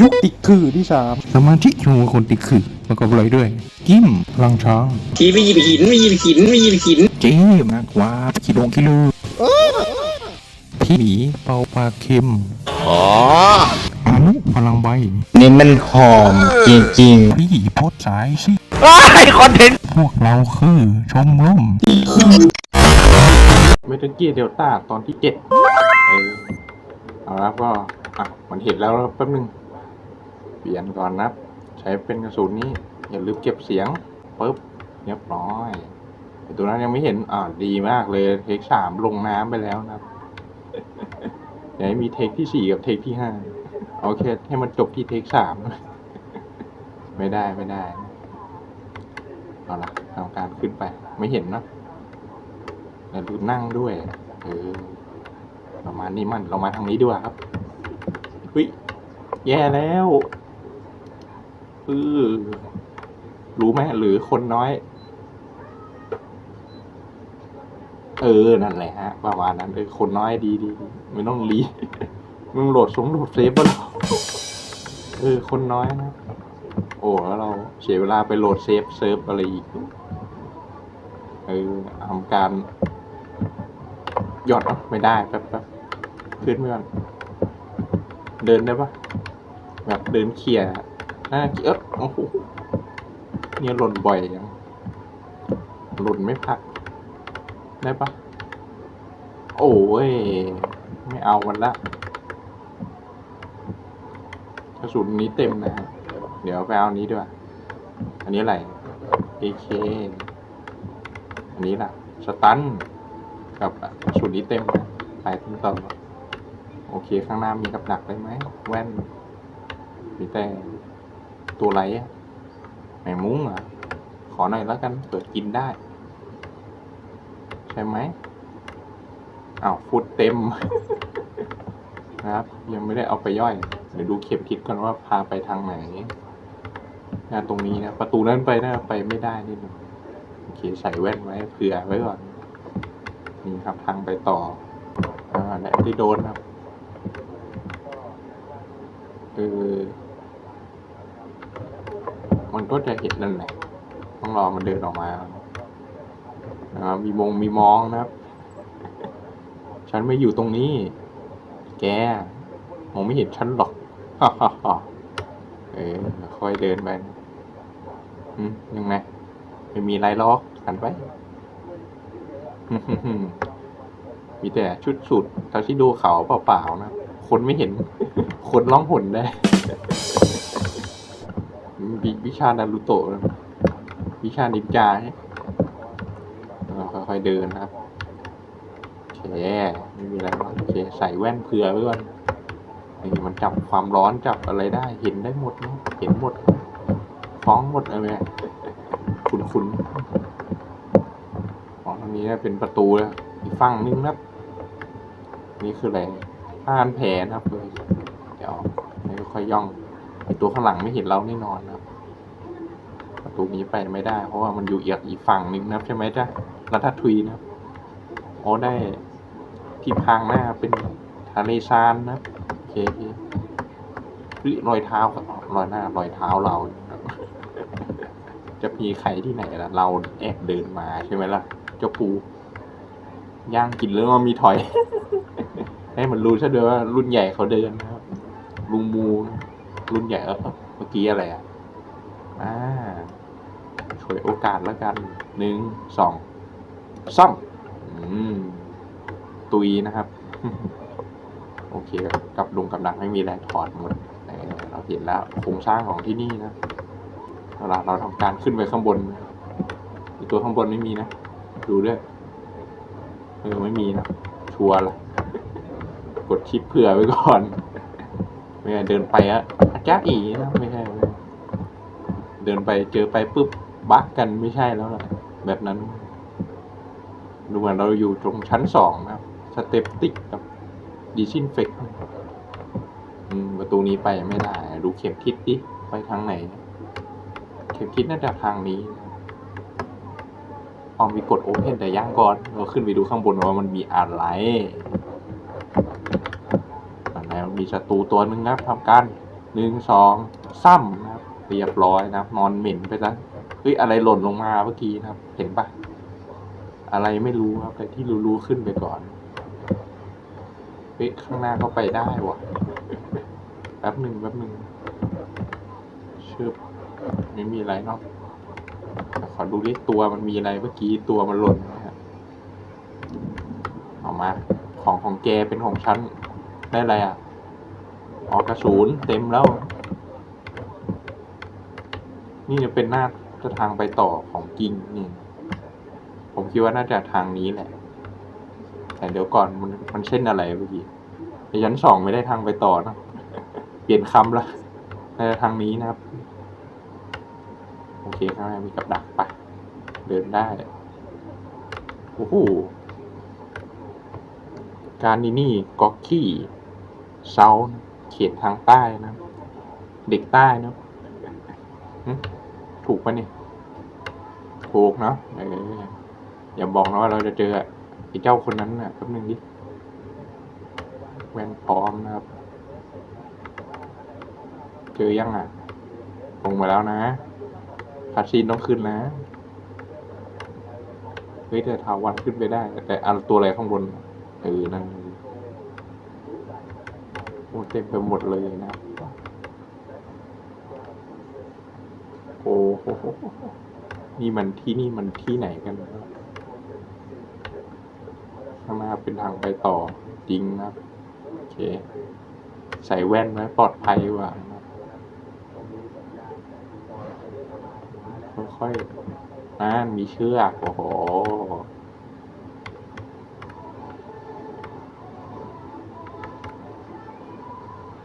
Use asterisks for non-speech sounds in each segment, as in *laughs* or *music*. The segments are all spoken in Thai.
ยุคติดคือที่สามสมาธิชูคนติดคือประกอบอะไรด้วย กิมพลังช้างทีไม่หยิบหินไม่หยิบหินไม่หยิบหินเจ๊มากกว่าขีดงกิโลพี่หมีเป่าปลาเค็มอ๋ออนุพลังใบนี่มันหอมจริงพี่โพดสายสิๆไอคอนเทนต์พวกเราคือชมรมเมทัลเกียเดลต้าตอนที่เจ็ดเออเอาละก็อะมันเห็นแล้วแป๊บนึงเปลี่ยนก่อนนะใช้เป็นกระสุนนี้อย่าลืมเก็บเสียงปึ๊บเรียบร้อยแต่ตัวนั้นยังไม่เห็นอ่าดีมากเลยเทคสามลงน้ำไปแล้วนะครับอย่าให้มีเทคที่สี่กับเทคที่ห้าโอเค ให้มันจบที่เทคสามไม่ได้ไม่ได้เอาละทำการขึ้นไป ไม่เห็นเนะแล้วดูนั่งด้วยเออประมาณนี้มันเรามาทางนี้ดีกว่าครับเฮ้ยแย่แล้ว เออรู้ไหมหรือคนน้อย เออ นั่นแหละฮะ ประมาณนั้นเออคนน้อยดีดีไม่ต้องรีมึงโหลดสงโหลดเซฟมาหรอเออ คนน้อยนะ โอ้แล้วเราเสียเวลาไปโหลดเซฟเซิร์ฟอะไรอีก เออทำการหยอดเนอะไม่ได้แป๊บแป๊บขึ้นไม่ก่อนเดินได้ปะแบบเดินเคลีย หน้าเอ๊ะโอ้โหเนี่ยหล่นบ่อยยังหล่นไม่พัก ได้ปะโอ้ย ไม่เอามันละกระสุนนี้เต็มนะฮะเดี๋ยวไปเอานี้ด้วยอันนี้อะไร AK อันนี้ล่ะ สตันกับกระสุนนี้เต็มนะไปทิ้งต่อโอเคข้างหน้ามีกับดักได้ไหม แว่น มีแต่ ตัวไรอะแมงมุ้งเหรอะขอหน่อยแล้วกัน เปิดกินได้ ใช่ไหมอ้าวฟุตเต็ม นะครับ ยังไม่ได้เอาไปย่อย เดี๋ยวดูเข็มทิศก่อนว่าพาไปทางไหนนะตรงนี้นะ ประตูนั้นไปนะไปไม่ได้นิดนึงโอเคใส่แว่นไว้เผื่อไว้ก่อนนี่ครับทางไปต่อ อ่าและที่โดนครับเออ มันก็จะเห็นนั่นแหละต้องรอมันเดินออกมานะครับมีมงมีมองนะครับ ฉันไม่อยู่ตรงนี้ แกมองไม่เห็นฉันหรอกฮ่าฮ่าฮ่าเออค่อยเดินไปยังไงไม่มีไรล็อกหันไปมีแต่ชุดสุดทาชิโดเขาเปล่าๆนะ คนไม่เห็น คนร้องหุ่นได้ วิชานารูโตะนะวิชานินจาเนี่ยเราค่อยๆเดินนะครับโอเคไม่มีอะไรหรอกโอเคใส่แว่นเผื่อไว้ก่อนนี่มันจับความร้อนจับอะไรได้ เห็นได้หมดนะเห็นหมด ฟ้องหมดอะไรเคุณคุณอ๋อตรงนี้เป็นประตูแล้วอีกฝั่งนึงนะครับนี่คืออะไรผ้านแผลนะครับเลยเดี๋ยวให้ค่อยย่องไอตัวข้างหลังไม่เห็นเราแน่นอนนะครับ ประตูนี้ไปไม่ได้ เพราะว่ามันอยู่อีกอีกฝั่งนึงนะใช่ไหมจ๊ะรัฐทุยนะครับโอ้ได้ที่พางหน้าเป็นทะเลซานนะโอเคโอเคเฮ้ยรอยเท้ารับรอยหน้ารอยเท้าเรานะจะมีใครที่ไหนล่ะ เราแอบเดินมาใช่ไหมล่ะ เจ้าปูย่างกินเรื่องว่ามีถอย ให้มันรู้ซะด้วยว่ารุ่นใหญ่เขาเดินนะครับลุงมู รุ่นใหญ่เออเมื่อกี้อะไรอะอ่า วยโอกาสแล้วกันหนึ่งสองซ่อมตุยนะครับ โอเคกับลุงกับดักไม่มีแรงถอดหมดเราเห็นแล้วโครงสร้างของที่นี่นะเวลาเราทำการขึ้นไปข้างบนตัวข้างบนไม่มีนะ ดูด้วยเออไม่มีนะ ชัวร์ละกดชิปเผื่อไว้ก่อนไม่งั้นเดินไปอะอาจารย์อีนะไม่ใช่เดินไปเจอไปปุ๊บ บักกันไม่ใช่แล้วล่ะ แบบนั้น ดูเหมือนเราอยู่ตรงชั้นสองนะครับสเตปติกกับดิซินเฟกประตูนี้ไปไม่ได้ ดูเข็มทิศดิ ไปทางไหน เข็มทิศน่าจะทางนี้นะครับอ๋อมีกดโอเพนแต่ย่างก่อน เราขึ้นไปดูข้างบนว่ามันมีอะไรอะไรมีศัตรูตัวหนึ่งนะครับทำการหนึ่งสองซ้ำนะครับเรียบร้อยนะครับนอนเหม็นไปซะ ฮ้ยอะไรหล่นลงมาเมื่อกี้นะครับ เห็นปะอะไรไม่รู้ครับแต่ที่รู้ๆขึ้นไปก่อนเฮ้ยข้างหน้าเขาไปได้วะแป๊บหนึ่งแป๊บหนึ่งเชึบไม่มีอะไรเนาะขอดูดิตัวมันมีอะไรเมื่อกี้ตัวมันหล่นนะฮะเอามา ของของแกเป็นของฉันได้อะไรอะออกกระสุนเต็มแล้ว นี่จะเป็นหน้า จะทางไปต่อของจริงนี่ ผมคิดว่าน่าจะทางนี้แหละ แต่เดี๋ยวก่อนมันมันเช่นอะไรเมื่อกี้ในชั้นสองไม่ได้ทางไปต่อนะเปลี่ยนคำละน่าจะทางนี้นะครับ โอเคข้างในมีกับดักปะเดินได้โอ้โหการนี่นี่ก๊อกกี้เซาท์เขตทางใต้นะ เด็กใต้นะถูกปะเนี่ย ถูกเนาะเอออย่าบอกนะว่าเราจะเจอไอ้เจ้าคนนั้นน่ะแป๊บนึงดิแวนพร้อมนะครับ เจอยังอะลงมาแล้วนะคาซีนต้องขึ้นนะเฮ้ยแต่ทาวันขึ้นไปได้ แต่อันตัวอะไรข้างบนเออนั่นโอ้เต็มไปหมดเลยนะโอ้โห นี่มันที่นี่มันที่ไหนกันนะข้างหน้าเป็นทางไปต่อจริงนะครับโอเค ใส่แว่นไว้ปลอดภัยกว่าค่อยๆนั่นมีเชือกโอ้โห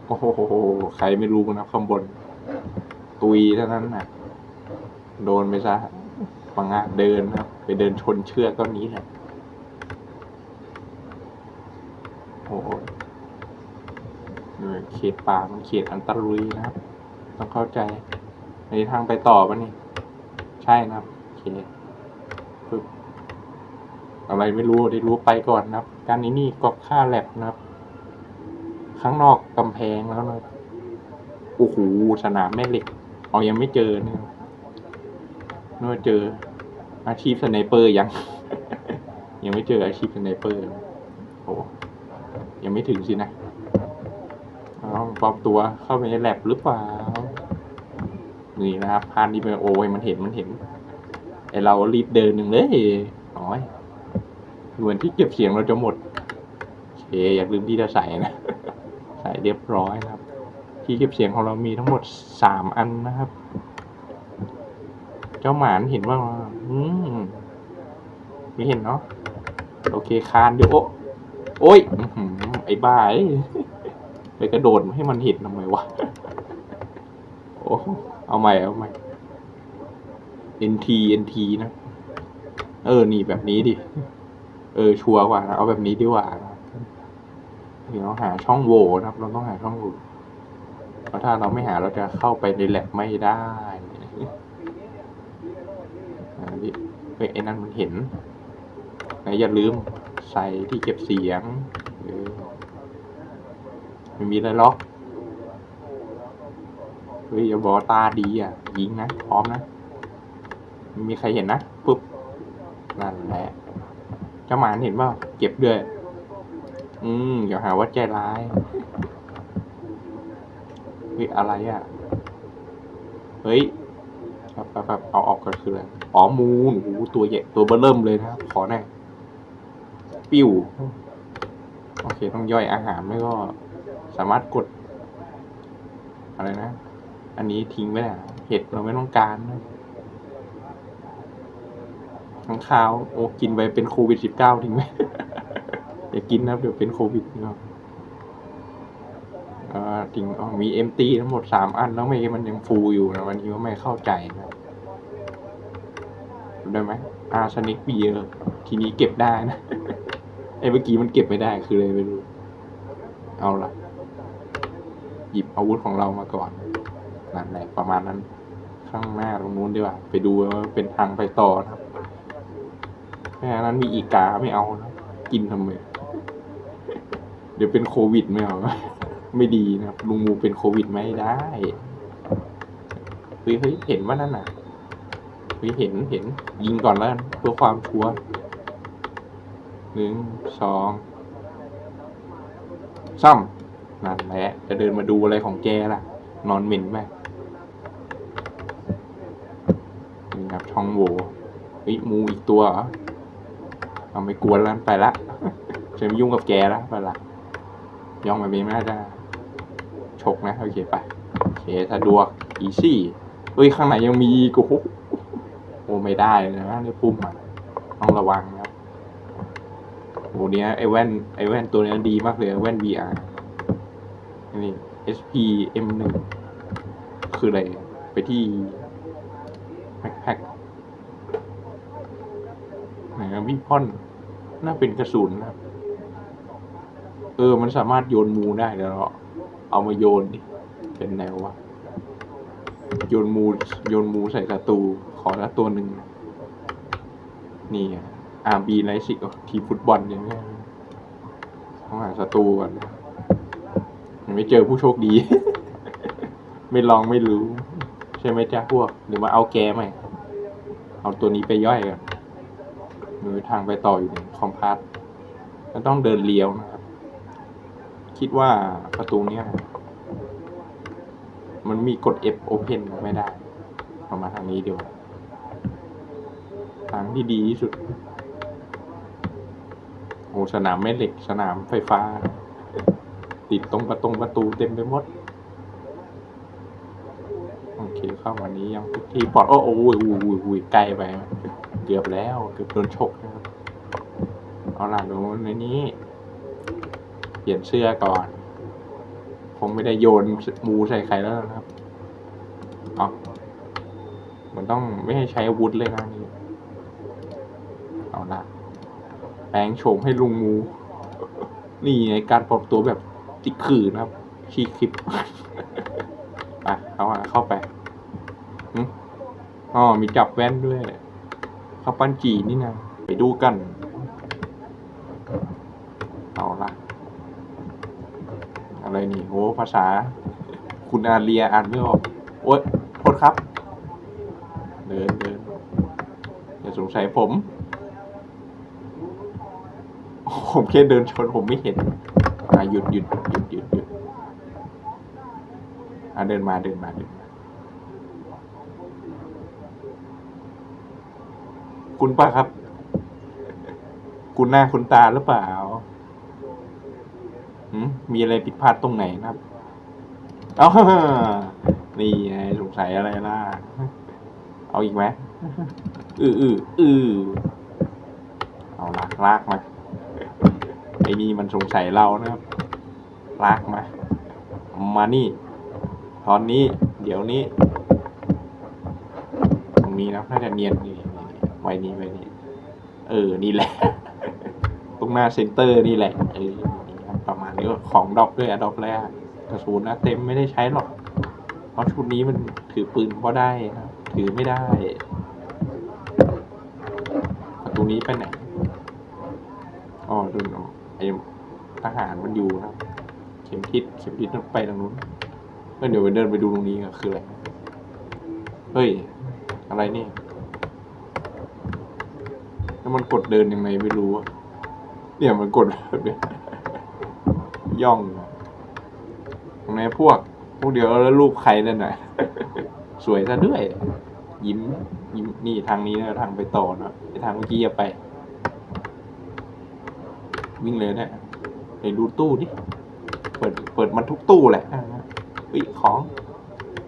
โอ้โห ใครไม่รู้นะข้างบน ตุยเท่านั้นน่ะ โดนไปซะ ปังงะเดินครับ ไปเดินชนเชือกก้อนนี้แหละโอ้โหเออเขตป่ามันเขตอันตรุยนะครับ ต้องเข้าใจในทางไปต่อปะนี่ ใช่นะครับโอเคปึ๊บอะไรไม่รู้ได้รู้ไปก่อนนะครับ การนี้นี่ก็ค่าแลบนะครับ ข้างนอกกำแพงแล้วนะโอ้โหสนามแม่เหล็ก เอายังไม่เจอนะครับ นึกว่าเจออาชีพสไนเปอร์ยัง ยังไม่เจออาชีพสไนเปอร์โอ้ยังไม่ถึงสินะเอาปลอมตัวเข้าไปในแลบหรือเปล่า นี่นะครับพานดีเมโอเว้ยมันเห็นมันเห็นไอเรารีบเดินหนึ่งเลยน้อยเหมือนที่เก็บเสียงเราจะหมดโอเคอย่าลืมที่จะใส่นะใส่เรียบร้อยนะครับ ที่เก็บเสียงของเรามีทั้งหมดสามอันนะครับ เจ้าหมานเห็นว่าอืมไม่เห็นเนาะโอเคคานเดี๋ยวโอะโอ้ยอื้อหือไอ้บ้าเอ้ไปกระโดดให้มันเห็นทำไมวะโอ้เอาใหม่เอาใหม่ NT NT นะ เออ นี่แบบนี้ดิ เออ ชัวร์กว่านะ เอาแบบนี้ดีกว่านะเดี๋ยวเราหาช่องโหว่นะครับ เราต้องหาช่องโหว่เพราะถ้าเราไม่หาเราจะเข้าไปในแลบไม่ได้ อ่าดิเฮ้ยไอ้นั่นมันเห็นนะอย่าลืมใส่ที่เก็บเสียงไม่มีอะไรหรอกเฮ้ยอย่าบอกตาดีอะ ยิงนะ พร้อมนะไม่มีใครเห็นนะปุ๊บนั่นแหละเจ้าหมานเห็นเปล่าเก็บด้วย อืมอย่าหาว่าใจร้ายเฮ้ยอะไรอะ เฮ้ยแบบแบบแบบเอาออกก่อนคืออะไร อ๋อมูนโอ้โหตัวใหญ่ตัวเบ้อเริ่มเลยนะครับขอหน่อยปิ้วโอเคต้องย่อยอาหารไม่ก็สามารถกด อะไรนะ อันนี้ทิ้งไว้นะเห็ดเราไม่ต้องการนะข้างคาว โอ้กินไปเป็นโควิดสิบเก้าทิ้งไว้อย่ากินนะเดี๋ยวเป็นโควิดเนะครับอ่าจริงมีเอ็มตีทั้งหมดสามอันแล้วไม่มันยังฟูอยู่นะวันนี้ก็ไม่เข้าใจนะ ได้ไหมอาร์ซนิกเบียร์ทีนี้เก็บได้นะ ไอ้เมื่อกี้มันเก็บไม่ได้คืออะไรไม่รู้ เอาละหยิบอาวุธของเรามาก่อน นั่นแหละประมาณนั้น ข้างหน้าตรงนู้นดีกว่า ไปดูว่าเป็นทางไปต่อนะครับแค่นั้นมีอีกาไม่เอานะกินทำไม เดี๋ยวเป็นโควิดไม่เอา ไม่ดีนะครับลุงมูเป็นโควิดไม่ได้เฮ้ยเห็นว่านั่นน่ะ ฮ้ยเห็นเห็นยิงก่อนแล้วกันเพื่อความชัวร์หนึ่งสองซ้ำนั่นแหละจะเดินมาดูอะไรของแกล่ะ นอนเหม็นไหมนี่ครับช่องโหว่เฮ้ยมูอีกตัวเหรอเอาไม่กวนแล้วไปละจะไม่ยุ่งกับแกแล้วไปละย่องไปไม่น่าฉกนะ โอเคไป โอเคสะดวกอีซี่เฮ้ย ข้างในยังมีอีกูโอ้ ไม่ได้เลยนะในปุ่มอะต้องระวังนะครับโหเนี้ยไอแว่นไอแว่นตัวเนี้ยดีมากเลยแว่น VR นี่ SP M1 คืออะไร ไปที่แพ็คแพ็คไหนวิพอนน่าเป็นกระสุนนะครับเออ มันสามารถโยนมูได้เดี๋ยวเราเอามาโยนดิเป็นแนววะ โยนมูโยนมูใส่ศัตรูขอละตัวหนึ่ง นี่อาร์บีไลซิกทีฟุตบอลอย่างเงี้ยต้องหาศัตรูก่อนยังไม่เจอผู้โชคดี ไม่ลองไม่รู้ ใช่ไหมจ๊ะพวก หรือมาเอาแกไหมเอาตัวนี้ไปย่อยก่อนมือทางไปต่ออยู่ในคอมพาสก็ต้องเดินเลี้ยวนะครับ คิดว่าประตูเนี้ย มันมีกด F Open ไม่ได้เอามาทางนี้เดียว ทางที่ดีที่สุด โอ้สนามแม่เหล็กสนามไฟฟ้า ติดตรงประตงประตูเต็มไปหมด โอเคเข้าวันนี้ยังที่ปลอด โอ้โอ้ยอุ้ยอุ้ยอุ้ยใกลไป เกือบแล้ว เกือบโดนฉกนะครับเอาล่ะดูในนี้ เปลี่ยนเสื้อก่อน ผมไม่ได้โยนมูใส่ใครแล้วนะครับอ๋อมันต้องไม่ให้ใช้อาวุธเลยนะนี่เอาละแปลงโฉมให้ลุงมู นี่ไงการปลอมตัวแบบติดขื่อนะครับขี้คลิปอะเอาอะเข้าไปอ๋อมีจับแว่นด้วยข้าวปั้นจีนี่นะไปดูกัน เอาละอะไร นี่โหภาษา คุณอาเรียอ่านไม่ออกโอ๊ยโทษครับเดินเดินอย่าสงสัยผม ผมแค่เดินชนผมไม่เห็นอะหยุดหยุดหยุดหยุดหยุดอะเดินมาเดินมาเดินมาคุณป้าครับ คุณหน้าคุณตาหรือเปล่า มีอะไรผิดพลาดตรงไหนนะครับเอานี่ไงสงสัยอะไรล่ะ เอาอีกไหมอืออืออือเอาลากลากมา ไอ้นี่มันสงสัยเรานะครับ ลากมา มานี่ ตอนนี้ เดี๋ยวนี้ ตรงนี้นะน่าจะเนียนนี่ไว้นี่ไว้นี่เออ นี่แหละ ตรงหน้าเซ็นเตอร์นี่แหละ เออ ของดรอปด้วยอะดรอปแรกกระสุนนะเต็มไม่ได้ใช้หรอก เพราะชุดนี้มันถือปืนก็ได้นะถือไม่ได้ประตูนี้ไปไหนอ๋อดูเนาะไอ้ทหารมันอยู่นะเข็มทิศเข็มทิศต้องไปทางนู้นเดี๋ยวไปเดินไปดูตรงนี้อะคืออะไรเฮ้ย อะไรนี่แล้วมันกดเดินยังไงไม่รู้อะเนี่ยมันกดแบบเนี้ย ย่องตรงไหนพวก พวกเดียวแล้วรูปใครนั่นน่ะ สวยซะด้วย ยิ้ม ยิ้มนี่ทางนี้นะทางไปต่อนะไอทางเมื่อกี้อย่าไป วิ่งเลยเนี่ยไปดูตู้ดิเปิดเปิดมันทุกตู้แหละอ่าเอ้ยของ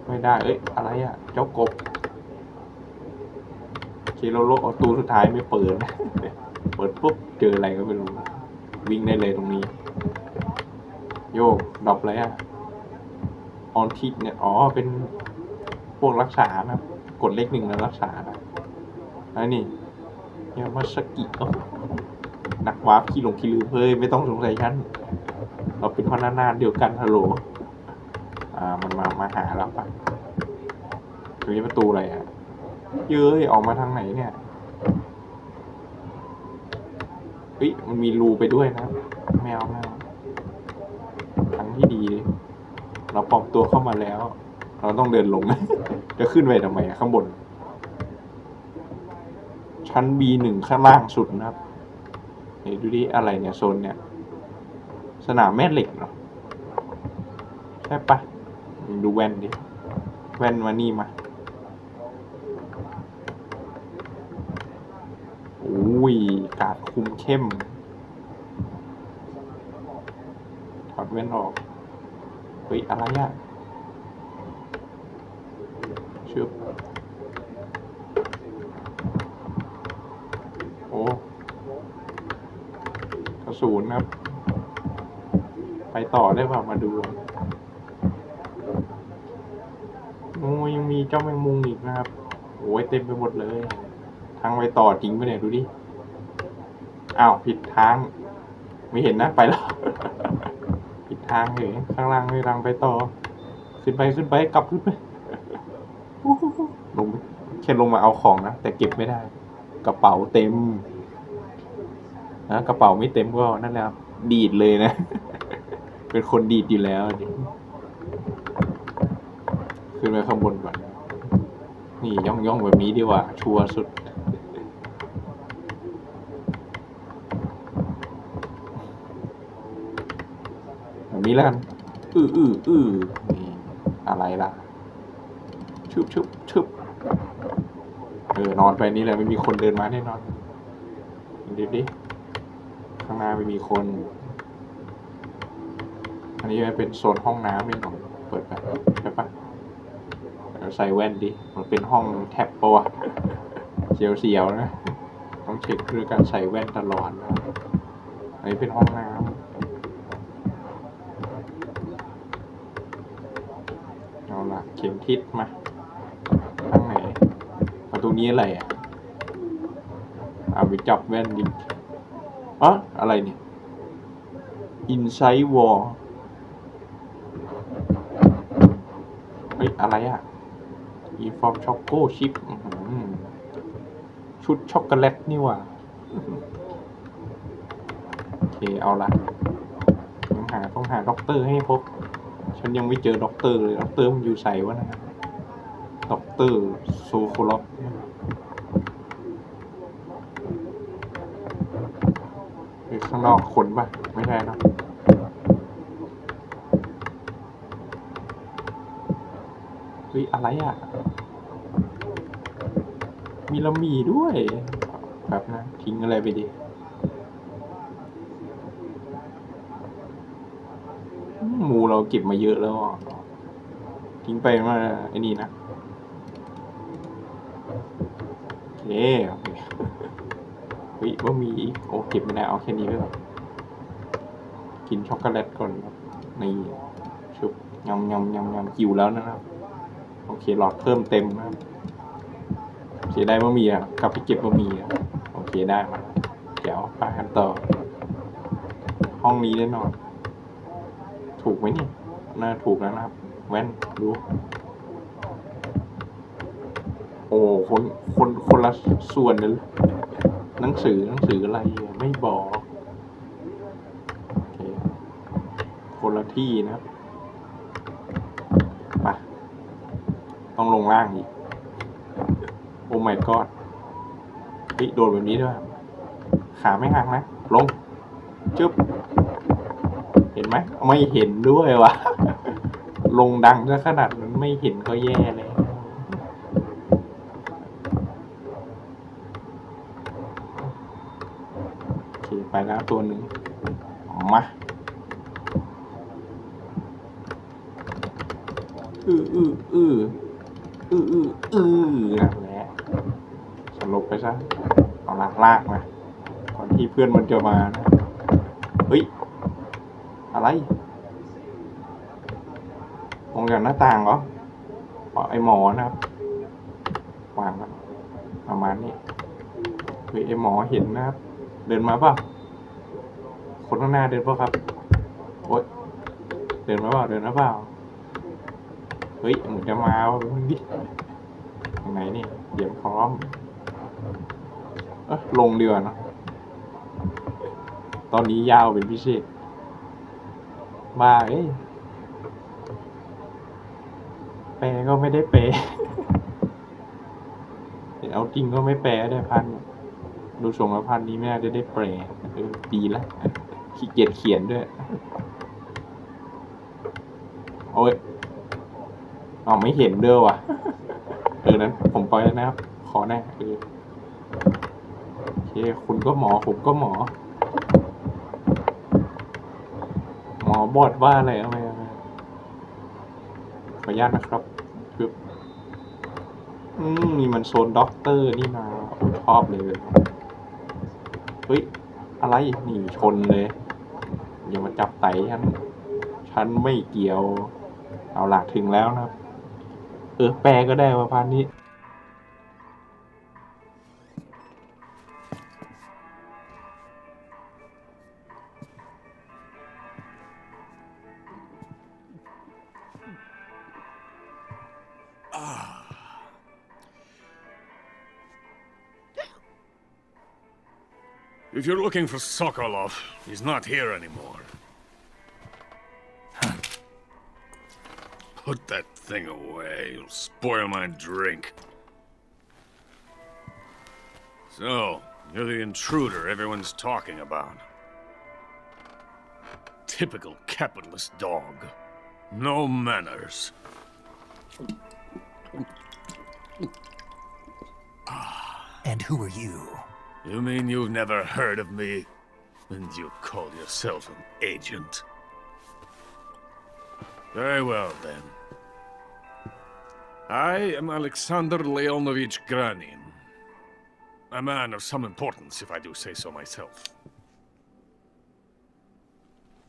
ไม่ได้ เอ้ยอะไรอะ เจ้ากบเคโรโลเอาตู้สุดท้ายไม่เปิด เปิดปุ๊บเจออะไรก็ไม่รู้ วิ่งได้เลยตรงนี้ โยกดอปอะไรอะออนทิกเนี่ย อ๋อ เป็นพวกรักษานะกดเลขหนึ่งแล้วรักษานะอันนี้ยามาสกิเอ้านักวาร์ปขี้หลงขี้ลืมเฮ้ย ไม่ต้องสงสัยฉัน เราเป็นพนักงานเดียวกันฮัลโหล อ่า มันมา มาหาเราปะตรงนี้ประตูอะไรอะ เย้ย ออกมาทางไหนเนี่ยเฮ้ยมันมีรูไปด้วยนะแมวแมวทางที่ดีเลย เราปลอมตัวเข้ามาแล้ว เราต้องเดินลง จะขึ้นไปทำไมอะข้างบน ชั้น B1 ข้างล่างสุดนะครับนี่ดูดิอะไรเนี่ยโซนเนี่ย สนามแม่เหล็กเนาะใช่ปะดูแว่นดิ แว่นมานี่มาโอ้ยกาดคุมเข้มถอดแว่นออก เฮ้ยอะไรอะชึบโอ้กระสุนครับ ไปต่อได้ป่ะมาดูโอ้ยยังมีเจ้าแมงมุมอีกนะครับโอ้ยเต็มไปหมดเลย ทางไปต่อจริงปะเนี่ยดูดิ อ้าว ผิดทาง ไม่เห็นนะ ไปแล้ว ทางเหรอข้างล่างไม่รังไปต่อ ขึ้นไปขึ้นไปกลับขึ้นไปลงไปแค่ลงมาเอาของนะ แต่เก็บไม่ได้ กระเป๋าเต็มนะกระเป๋าไม่เต็มก็นั่นแหละครับดีดเลยนะ เป็นคนดีดอยู่แล้วขึ้นไปข้างบนก่อนนี่ย่องย่องแบบนี้ดีกว่า ชัวร์สุด แบบ นี้แล้วกันอืออืออือนี่อะไรล่ะชุบชุบชุบเออนอนไปนี่แหละไม่มีคนเดินมาแน่นอนดูดิข้างหน้าไม่มีคน อันนี้มันเป็นโซนห้องน้ำเนี่ยหนอยเปิดไปไปปะเดี๋ยวใส่แว่นดิ มันเป็นห้องแท็บปะวะเสียวเสียวๆนะ ต้องเช็คด้วยการใส่แว่นตลอดนะอันนี้เป็นห้องน้ำเอาละเข็มทิศมาทางไหนประตูนี้อะไรอะเอาไปจับแว่นดิอ๋ออะไรเนี่ย Inside Wall เฮ้ย อะไรอะ e f o r m Choco Chip ชุดช็อกโกแลตนี่ว่าโอเค เอาละต้องหาต้องหาด็อกเตอร์ให้พบ ฉันยังไม่เจอด็อกเตอร์เลยด็อกเตอร์มันอยู่ใส่วะนะด็อกเตอร์โซโคล็อกเฮ้ข้างนอกคนปะไม่ใช่เนะเฮ้ยอะไรอะ มีละมีด้วย แบบนะ ทิ้งอะไรไปดี หมู เราเก็บมาเยอะแล้วทิ้งไปมาไอ้นี่นะโอเคโอเคเฮ้ยว่ามีอีกโอ้เก็บไม่ได้เอาแค่นี้ก่อนกินช็อกโกแลตก่อนครับนี่ชุบยำยำยำยำหิวแล้วนะครับ โอเคหลอดเพิ่มเต็มนะครับเสียได้บะหมี่อะกลับไปเก็บบะหมี่อะโอเคได้มาเดี๋ยวไปกันต่อ ห้องนี้แน่นอน ถูกไหมเนี่ยน่าถูกแล้วนะครับ แว่นดูโอ้คนคนคนละส่วนเลยหนังสือหนังสืออะไรไม่บอกคนละที่นะครับไปต้องลงล่างอีก โอ้ my god เฮ้ยโดดแบบนี้ด้วย ขาไม่หักนะ ลง จึ๊บ ไหมไม่เห็นด้วยวะลงดังซะขนาดนั้นไม่เห็นก็แย่เลยโอเคไปแล้วตัวหนึ่งมาอืออืออืออืออืออือนั่นแหละสลบไปซะเอาลากลากมาก่อนที่เพื่อนมันจะมานะเฮ้ย อะไรมองจากหน้าต่างเหรอไอหมอนะครับวางครับประมาณนี้เฮ้ยไอหมอเห็นนะครับ เดินมาเปล่าคนข้างหน้าเดินเปล่าครับโอ๊ยเดินมาเปล่าเดินมาเปล่าเฮ้ยเหมือนจะมาว่ะมึงดิทางไหนนี่เดี๋ยวพร้อมเอะลงเรือเนะตอนนี้ยาวเป็นพิเศษ บ้าเอ้ยลก็ไม่ได้แปลเอาจริงก็ไม่แปลได้พัน ดูทรงแล้วพันนี้ไม่น่าจะได้แปลเออดีละขี้เกียจเขียนด้วย โอ้ยอ๋อไม่เห็นเด้อว่ะ เออนั้นผมปล่อยแล้วนะครับ ขอแน่เออโอเค คุณก็หมอ ผมก็หมอ หมอ บอดว่าอะไรเอาไหมเอาไหมขออนุญาตนะครับคืออืมนี่มันโซนด็อกเตอร์นี่นาโอ้ชอบเลย เฮ้ย อะไรนี่ชนเลย อย่ามาจับไตฉัน ฉันไม่เกี่ยว เอาหลักถึงแล้วนะครับ เออแปลก็ได้ว่าพานนี้ If you're looking for Sokolov, he's not here anymore. Put that thing away. You'll spoil my drink. So, you're the intruder everyone's talking about. Typical capitalist dog. No manners. And who are you? You mean you've never heard of me? And you call yourself an agent? Very well, then. I am Alexander Leonovich Granin. A man of some importance, if I do say so myself.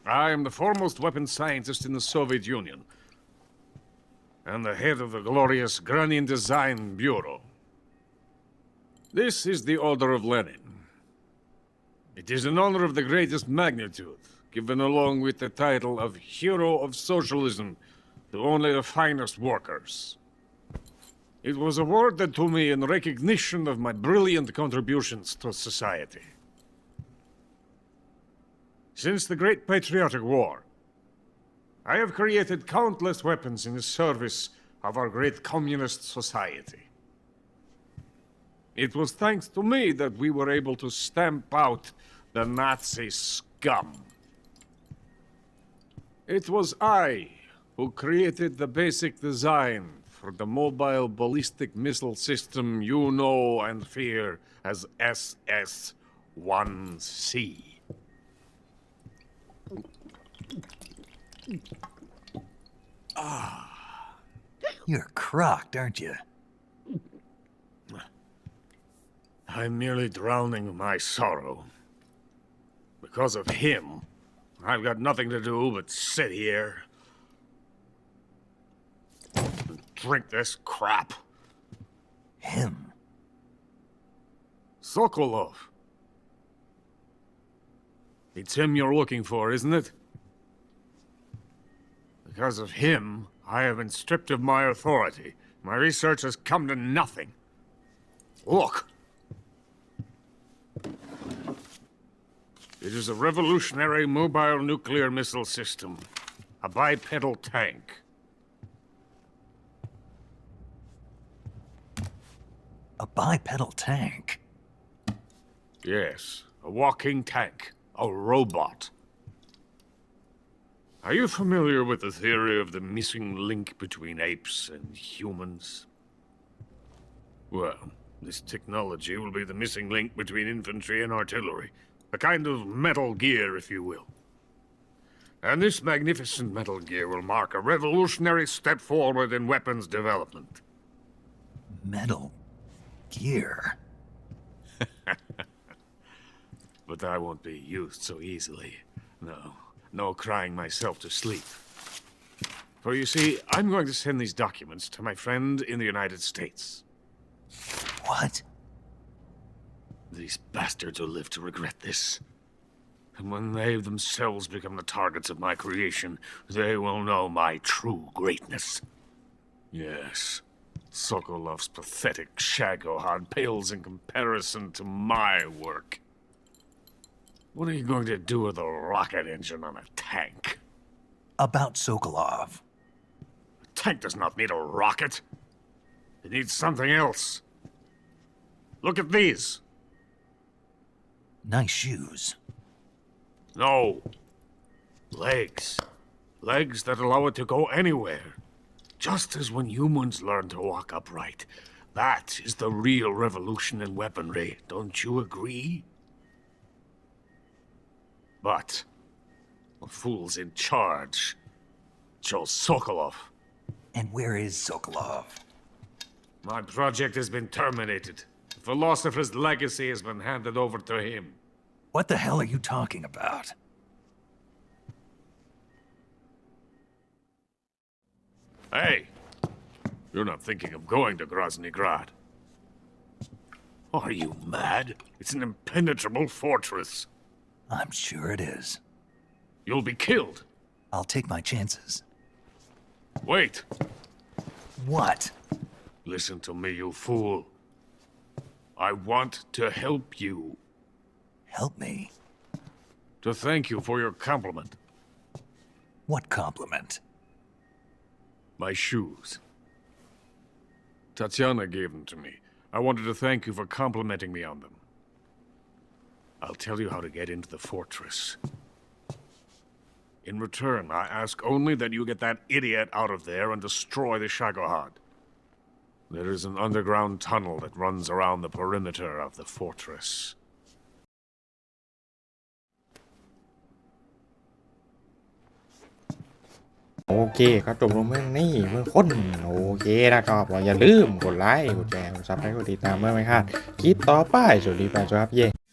I am the foremost weapons scientist in the Soviet Union, and the head of the glorious Granin Design Bureau. This is the Order of Lenin. It is an honor of the greatest magnitude, given along with the title of Hero of Socialism to only the finest workers. It was awarded to me in recognition of my brilliant contributions to society. Since the Great Patriotic War, I have created countless weapons in the service of our great communist society. It was thanks to me that we were able to stamp out the Nazi scum. It was I who created the basic design for the mobile ballistic missile system you know and fear as SS 1C. Ah. You're crocked, aren't you? I'm merely drowning my sorrow. Because of him, I've got nothing to do but sit here and drink this crap. Him. Sokolov. It's him you're looking for, isn't it? Because of him, I have been stripped of my authority. My research has come to nothing. Look. It is a revolutionary mobile nuclear missile system. A bipedal tank. A bipedal tank. Yes, a walking tank. A robot. Are you familiar with the theory of the missing link between apes and humans? Well, this technology will be the missing link between infantry and artillery. A kind of metal gear, if you will. And this magnificent metal gear will mark a revolutionary step forward in weapons development. Metal. Gear. *laughs* But I won't be used so easily. No, no crying myself to sleep. For you see, I'm going to send these documents to my friend in the United States. What? These bastards will live to regret this. And when they themselves become the targets of my creation, they will know my true greatness. Yes, Sokolov's pathetic Shagohod pales in comparison to my work. What are you going to do with a rocket engine on a tank? About Sokolov. A tank does not need a rocket. It needs something else. Look at these. Nice shoes. No. Legs. Legs that allow it to go anywhere. Just as when humans learn to walk upright. That is the real revolution in weaponry, don't you agree? But the fool's in charge. Joe Sokolov. And where is Sokolov? My project has been terminated. The philosopher's legacy has been handed over to him. What the hell are you talking about? Hey, you're not thinking of going to Grozny Grad. Are you mad? It's an impenetrable fortress. I'm sure it is. You'll be killed. I'll take my chances. Wait. What? Listen to me, you fool. I want to help you. Help me. To thank you for your compliment. What compliment? My shoes. Tatiana gave them to me. I wanted to thank you for complimenting me on them. I'll tell you how to get into the fortress. In return, I ask only that you get that idiot out of there and destroy the Shagohod. There is an underground tunnel that runs around the perimeter of the fortress. โอเคครับจบลงเมื่อนี้เมื่อคนโอเคนะครับอย่าลืมกดไลค์กดแชร์กดซับสไครต์กดติดตามเมื่อไม่พลาดคลิปต่อไปสวัสดีแฟนครับเย่